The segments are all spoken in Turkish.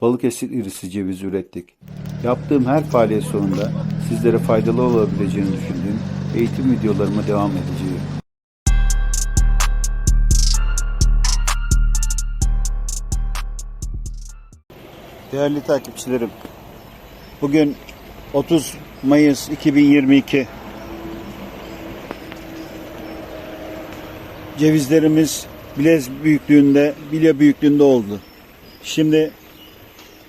Balıkesir irisi ceviz ürettik. Yaptığım her faaliyet sonunda sizlere faydalı olabileceğini düşündüğüm eğitim videolarıma devam edeceğim. Değerli takipçilerim, bugün 30 Mayıs 2022. Cevizlerimiz bilez büyüklüğünde, bilye büyüklüğünde oldu. Şimdi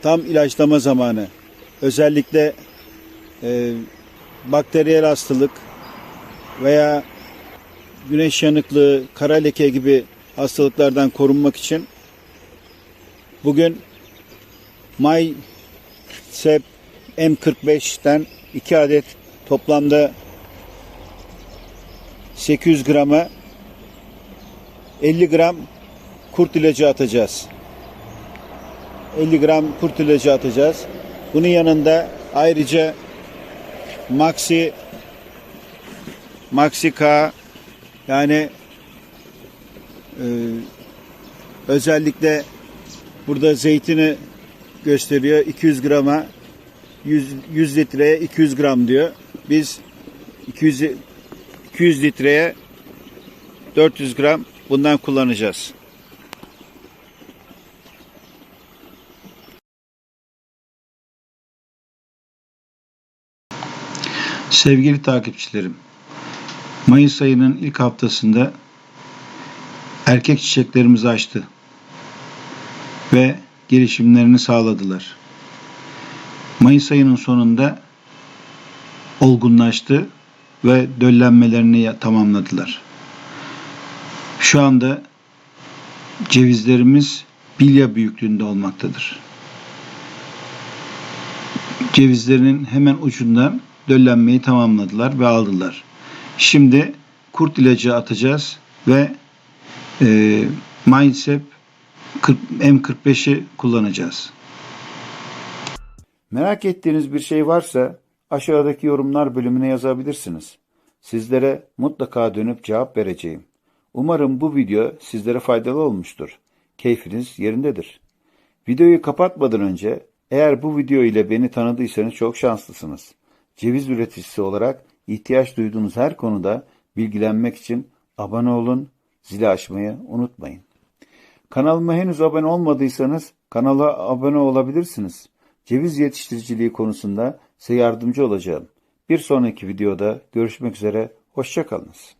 tam ilaçlama zamanı. Özellikle e, bakteriyel hastalık veya güneş yanıklığı, kara leke gibi hastalıklardan korunmak için bugün May Sep M45'ten 2 adet toplamda 800 grama 50 gram kurt ilacı atacağız. 50 gram kurt ilacı atacağız. Bunun yanında ayrıca Maxi Maxi K yani e, özellikle burada zeytini gösteriyor 200 grama 100, 100 litreye 200 gram diyor. Biz 200 200 litreye 400 gram bundan kullanacağız. Sevgili takipçilerim, Mayıs ayının ilk haftasında erkek çiçeklerimiz açtı ve gelişimlerini sağladılar. Mayıs ayının sonunda olgunlaştı ve döllenmelerini tamamladılar. Şu anda cevizlerimiz bilya büyüklüğünde olmaktadır. Cevizlerinin hemen ucundan döllenmeyi tamamladılar ve aldılar. Şimdi kurt ilacı atacağız ve e, Mindset M45'i kullanacağız. Merak ettiğiniz bir şey varsa aşağıdaki yorumlar bölümüne yazabilirsiniz. Sizlere mutlaka dönüp cevap vereceğim. Umarım bu video sizlere faydalı olmuştur. Keyfiniz yerindedir. Videoyu kapatmadan önce eğer bu video ile beni tanıdıysanız çok şanslısınız. Ceviz üreticisi olarak ihtiyaç duyduğunuz her konuda bilgilenmek için abone olun, zili açmayı unutmayın. Kanalıma henüz abone olmadıysanız kanala abone olabilirsiniz. Ceviz yetiştiriciliği konusunda size yardımcı olacağım. Bir sonraki videoda görüşmek üzere, hoşçakalınız.